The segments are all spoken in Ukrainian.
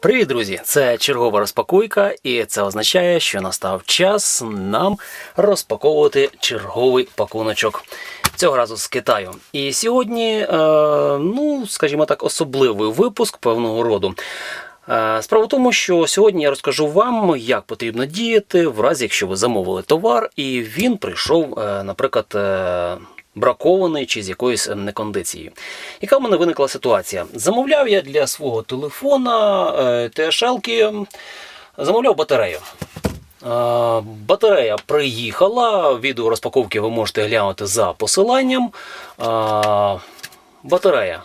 Привіт, друзі! Це чергова розпакуйка, і це означає, що настав час нам розпаковувати черговий пакуночок. Цього разу з Китаю. І сьогодні, е, ну, скажімо так, особливий випуск певного роду. Е, Справа в тому, що сьогодні я розкажу вам, як потрібно діяти в разі, якщо ви замовили товар, і він прийшов, е, наприклад, е, бракований чи з якоюсь е, некондицією. Яка в мене виникла ситуація? Замовляв я для свого телефона е, TSL-ки, замовляв батарею. Е, Батарея приїхала. Відео розпаковки ви можете глянути за посиланням. Е, Батарея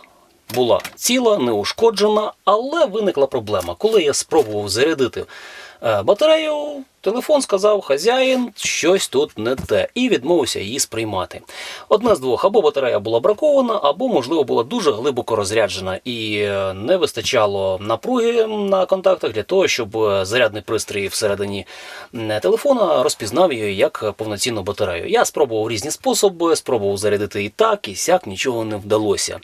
була ціла, неушкоджена, але виникла проблема. Коли я спробував зарядити батарею, телефон сказав, хазяїн, щось тут не те, і відмовився її сприймати. Одне з двох, або батарея була бракована, або, можливо, була дуже глибоко розряджена і е, не вистачало напруги на контактах для того, щоб е, зарядний пристрій всередині телефона розпізнав її як повноцінну батарею. Я спробував різні способи, спробував зарядити і так, і сяк, нічого не вдалося.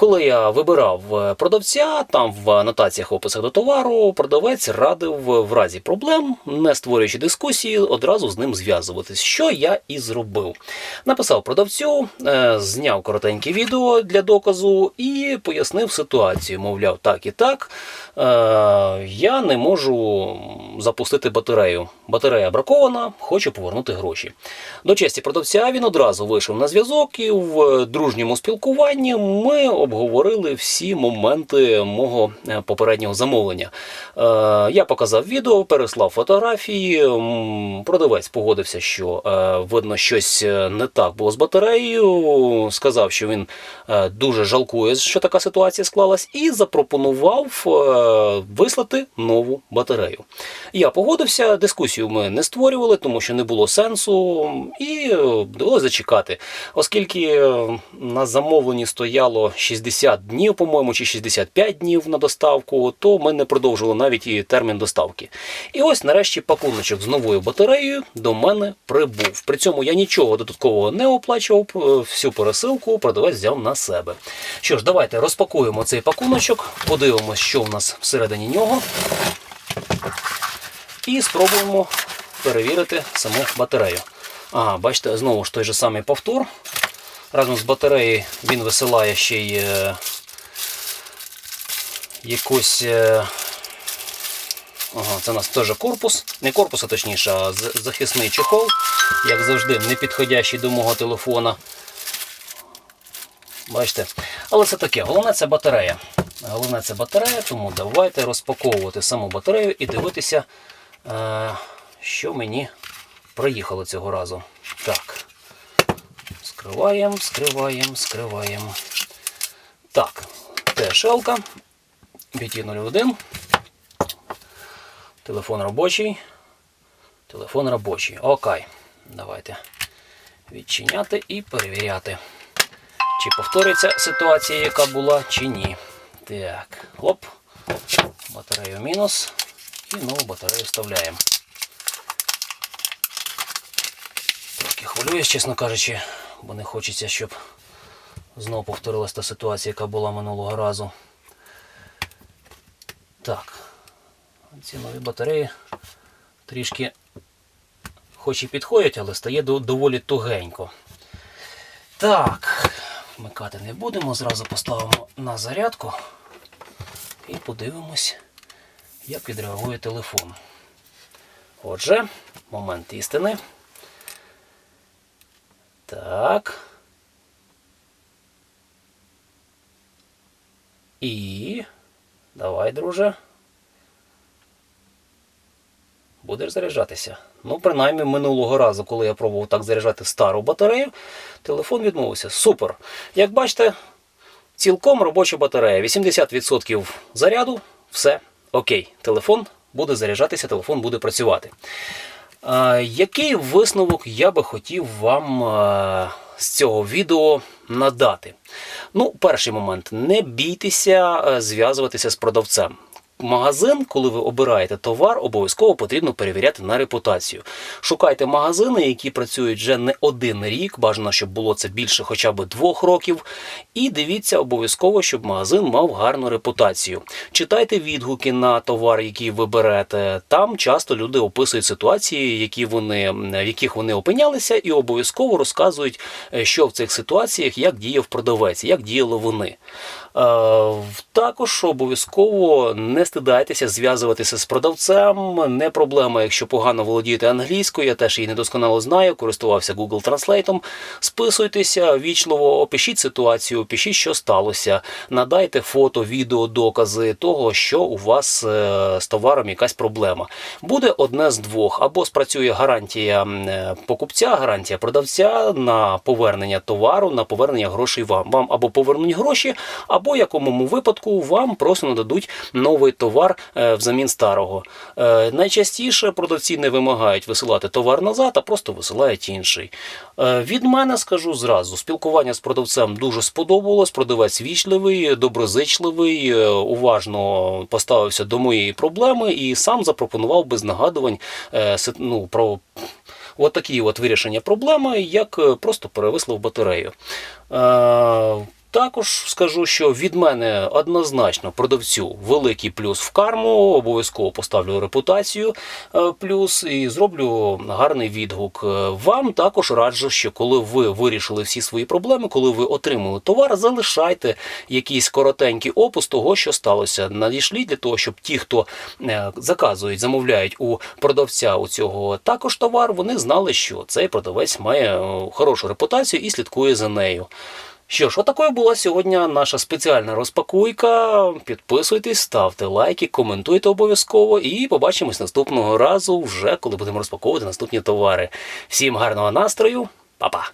Коли я вибирав е, продавця, там в анотаціях описах до товару продавець радив в разі проблем, не створюючи дискусії, одразу з ним зв'язуватись, що я і зробив. Написав продавцю, е, зняв коротеньке відео для доказу і пояснив ситуацію. Мовляв, так і так. е, Я не можу запустити батарею. Батарея бракована, хочу повернути гроші. До честі продавця він одразу вийшов на зв'язок і в дружньому спілкуванні ми обговорили всі моменти мого е, попереднього замовлення. Е, Я показав відео, переслав фотографії. Продавець погодився, що е, видно щось е, не так було з батареєю. Сказав, що він е, дуже жалкує, що така ситуація склалась, і запропонував е, вислати нову батарею. Я погодився, дискусію ми не створювали, тому що не було сенсу, і е, довелося зачекати. Оскільки е, на замовленні стояло 60 днів, по-моєму, чи 65 днів на доставку, то ми не продовжували навіть і термін доставки. І ось нарешті пакуночок з новою батареєю до мене прибув. При цьому я нічого додаткового не оплачував, е, всю пересилку продавець взяв на себе. Що ж, давайте розпакуємо цей пакуночок, подивимось, що в нас всередині нього. І спробуємо перевірити саму батарею. Ага, бачите, знову ж той же самий повтор. Разом з батареєю він висилає ще й е, якусь. Е, ага, це у нас теж корпус. Не корпус, а точніше, а захисний чехол, як завжди, не підходящий до мого телефона. Бачите? Але це таке, головне це батарея. Головне це батарея, тому давайте розпаковувати саму батарею і дивитися, що мені приїхало цього разу. Так. Скриваємо, скриваємо, скриваємо. Так, ТШЛ-ка. BT01. Телефон робочий. Телефон робочий. Окей. Давайте відчиняти і перевіряти. Чи повториться ситуація, яка була, чи ні. Так, хоп. Батарею мінус. І нову батарею вставляємо. Трохи хвилююсь, чесно кажучи, бо не хочеться, щоб знову повторилась та ситуація, яка була минулого разу. Так. Ці нові батареї трішки хоч і підходять, але стає доволі тугенько. Так, вмикати не будемо, зразу поставимо на зарядку і подивимось, як відреагує телефон. Отже, момент істини. Так. І. Давай, друже. Будеш заряджатися. Ну, принаймні, минулого разу, коли я пробував так заряджати стару батарею, телефон відмовився. Супер. Як бачите, цілком робоча батарея. 80% заряду, все окей. Телефон буде заряджатися, телефон буде працювати. А, який висновок я би хотів вам а, з цього відео надати? Ну, перший момент: не бійтеся зв'язуватися з продавцем. Магазин, коли ви обираєте товар, обов'язково потрібно перевіряти на репутацію. Шукайте магазини, які працюють вже не один рік, бажано, щоб було це більше хоча б двох років. І дивіться обов'язково, щоб магазин мав гарну репутацію. Читайте відгуки на товар, який ви берете. Там часто люди описують ситуації, які вони, в яких вони опинялися, і обов'язково розказують, е, що в цих ситуаціях, як діяв продавець, як діяли вони. Е, Також обов'язково не стидайтеся зв'язуватися з продавцем. Не проблема, якщо погано володієте англійською, я теж її недосконало знаю, користувався Google Translate. Списуйтеся вічливо, опишіть ситуацію, опишіть, що сталося, надайте фото, відео, докази того, що у вас е, з товаром якась проблема. Буде одне з двох: або спрацює гарантія е, покупця, гарантія продавця на повернення товару, на повернення грошей вам. Вам або повернуть гроші, або якому випадку вам просто нададуть новий товар е, взамін старого. Е, Найчастіше продавці не вимагають висилати товар назад, а просто висилають інший. Е, Від мене скажу зразу: спілкування з продавцем дуже сподобалось. Продавець вічливий, доброзичливий, уважно поставився до моєї проблеми і сам запропонував без нагадувань ну, про. От такі от вирішення проблеми, як просто перевислав батарею. Також скажу, що від мене однозначно продавцю великий плюс в карму, обов'язково поставлю репутацію е, плюс і зроблю гарний відгук. Е, Вам також раджу, що коли ви вирішили всі свої проблеми, коли ви отримали товар, залишайте якийсь коротенький опис того, що сталося. Надішліть для того, щоб ті, хто е, заказують, замовляють у продавця у цього також товар, вони знали, що цей продавець має хорошу репутацію і слідкує за нею. Що ж, отакою була сьогодні наша спеціальна розпакуйка. Підписуйтесь, ставте лайки, коментуйте обов'язково і побачимось наступного разу, вже коли будемо розпаковувати наступні товари. Всім гарного настрою, па-па!